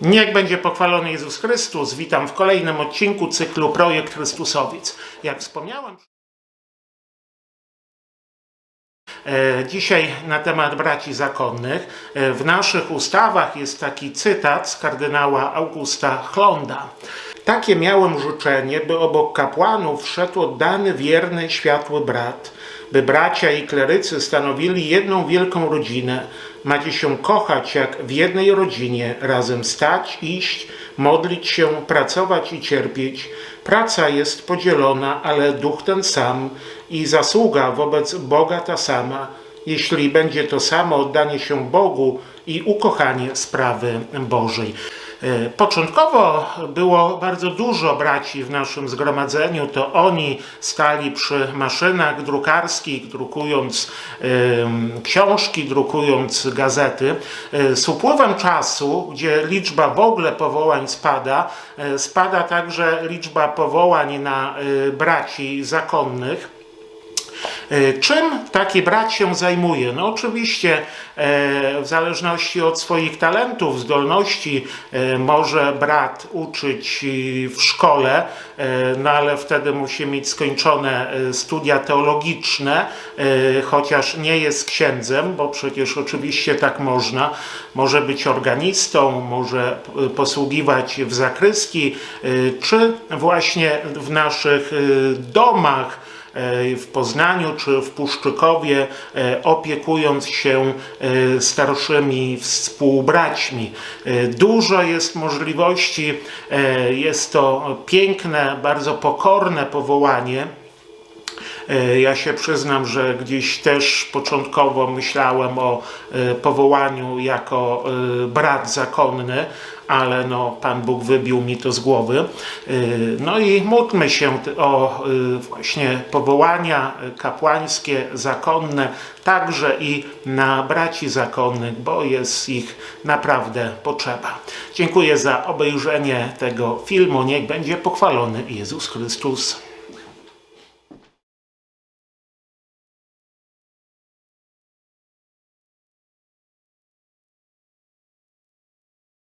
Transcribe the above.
Niech będzie pochwalony Jezus Chrystus. Witam w kolejnym odcinku cyklu Projekt Chrystusowiec. Jak wspomniałem, e, dzisiaj na temat braci zakonnych. E, W naszych ustawach jest taki cytat z kardynała Augusta Chlonda. Takie miałem życzenie, by obok kapłanów szedł oddany, wierny, światły brat, by bracia i klerycy stanowili jedną wielką rodzinę. Macie się kochać jak w jednej rodzinie, razem stać, iść, modlić się, pracować i cierpieć. Praca jest podzielona, ale duch ten sam i zasługa wobec Boga ta sama. Jeśli będzie to samo oddanie się Bogu i ukochanie sprawy Bożej. E, Początkowo było bardzo dużo braci w naszym zgromadzeniu. To oni stali przy maszynach drukarskich, drukując książki, drukując gazety. E, Z upływem czasu, gdzie liczba w ogóle powołań spada, e, spada także liczba powołań na braci zakonnych. E, Czym taki brat się zajmuje? No oczywiście e, w zależności od swoich talentów, zdolności e, może brat uczyć w szkole, no ale wtedy musi mieć skończone studia teologiczne, chociaż nie jest księdzem, bo przecież oczywiście tak można. Może być organistą, może posługiwać w zakrystii, e, czy właśnie w naszych domach w Poznaniu czy w Puszczykowie, e, opiekując się e, starszymi współbraćmi. E, Dużo jest możliwości, e, jest to piękne, bardzo pokorne powołanie. E, Ja się przyznam, że gdzieś też początkowo myślałem o e, powołaniu jako e, brat zakonny, ale no, Pan Bóg wybił mi to z głowy. No i módlmy się o właśnie powołania kapłańskie, zakonne, także i na braci zakonnych, bo jest ich naprawdę potrzeba. Dziękuję za obejrzenie tego filmu. Niech będzie pochwalony Jezus Chrystus.